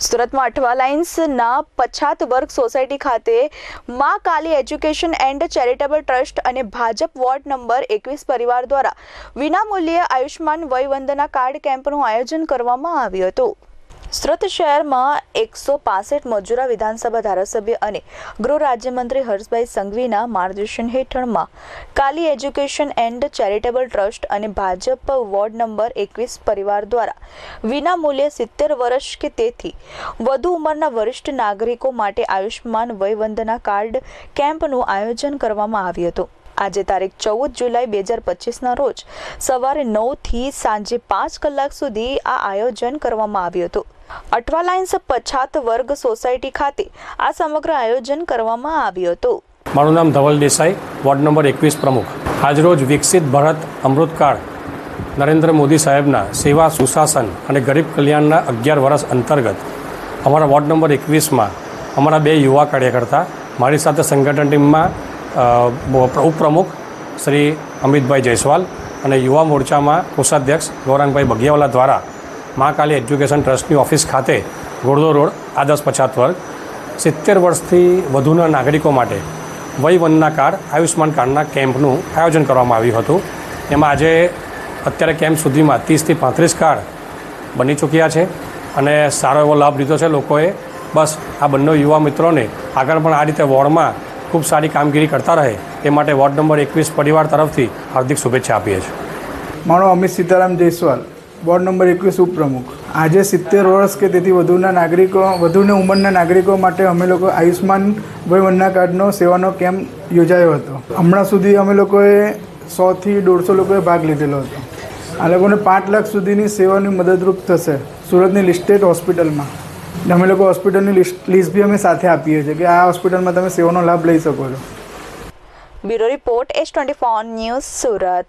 સુરતમાં અઠવા લાઇન્સના પછાત વર્ગ સોસાયટી ખાતે Ma Kali education and charitable trust અને ભાજપ વોર્ડ નંબર એકવીસ પરિવાર દ્વારા વિનામૂલ્યે આયુષ્માન વયવંદના કાર્ડ કેમ્પનું આયોજન કરવામાં આવ્યું હતું. સુરત શહેરમાં એકસો પાસઠ મજૂરા વિધાનસભા ધારાસભ્ય અને ગૃહ રાજ્યમંત્રી હર્ષભાઈ સંઘવીના માર્ગદર્શન હેઠળમાં Kali education and charitable trust અને ભાજપ વોર્ડ નંબર એકવીસ પરિવાર દ્વારા વિનામૂલ્યે સિત્તેર વર્ષ કે તેથી વધુ ઉંમરના વરિષ્ઠ નાગરિકો માટે આયુષ્યમાન વયવંદના કાર્ડ કેમ્પનું આયોજન કરવામાં આવ્યું હતું. આજે તારીખ ચૌદ જુલાઈ બે હજાર પચીસના રોજ સવારે નવથી સાંજે પાંચ કલાક સુધી આ આયોજન કરવામાં આવ્યું હતું. અઠવા લાઇન્સ પછાત વર્ગ સોસાયટી ખાતે આ સમગ્ર આયોજન કરવામાં આવ્યું હતું. મારું નામ ધવલ દેસાઈ, વોર્ડ નંબર એકવીસ પ્રમુખ. આજરોજ વિકસિત ભારત અમૃતકાળ નરેન્દ્ર મોદી સાહેબના સેવા, સુશાસન અને ગરીબ કલ્યાણના અગિયાર વર્ષ અંતર્ગત અમારા વોર્ડ નંબર એકવીસમાં અમારા બે યુવા કાર્યકર્તા, મારી સાથે સંગઠન ટીમમાં ઉપપ્રમુખ શ્રી અમિતભાઈ જયસ્વાલ અને યુવા મોરચામાં કોષાધ્યક્ષ ગૌરાંગભાઈ બગિયાવાલા દ્વારા મા કાલી એજ્યુકેશન ટ્રસ્ટની ઓફિસ ખાતે ઘોડદો રોડ, આદર્શ પછાત વર્ગ, સિત્તેર વર્ષથી વધુના નાગરિકો માટે વયવંદના કાર્ડ આયુષ્માન કાર્ડના કેમ્પનું આયોજન કરવામાં આવ્યું હતું. એમાં આજે અત્યારે કેમ્પ સુધીમાં ત્રીસથી પાંત્રીસ કાર્ડ બની ચૂક્યા છે અને સારો એવો લાભ લીધો છે લોકોએ. બસ આ બંને યુવા મિત્રોને આગળ પણ આ રીતે વોર્ડમાં ખૂબ સારી કામગીરી કરતા રહે એ માટે વોર્ડ નંબર એકવીસ પરિવાર તરફથી હાર્દિક શુભેચ્છા આપીએ છીએ. મારો અમિત સીતારામ જયસ્વાલ. વોર્ડ નંબર એકવીસ ઉપપ્રમુખ. આજે સિત્તેર વર્ષ કે તેથી વધુના નાગરિકો, વધુને ઉંમરના નાગરિકો માટે અમે લોકો આયુષ્માન વયવંદના કાર્ડનો સેવાનો કેમ્પ યોજાયો હતો. હમણાં સુધી અમે લોકોએ સોથી દોઢસો લોકોએ ભાગ લીધેલો હતો. આ લોકોને પાંચ લાખ સુધીની સેવાની મદદરૂપ થશે સુરતની લિસ્ટેડ હોસ્પિટલમાં. અમે લોકો હોસ્પિટલની લિસ્ટ લિસ્ટ બી અમે સાથે આપીએ છીએ કે આ હોસ્પિટલમાં તમે સેવાનો લાભ લઈ શકો છો. Bureau report S twenty four news Surat.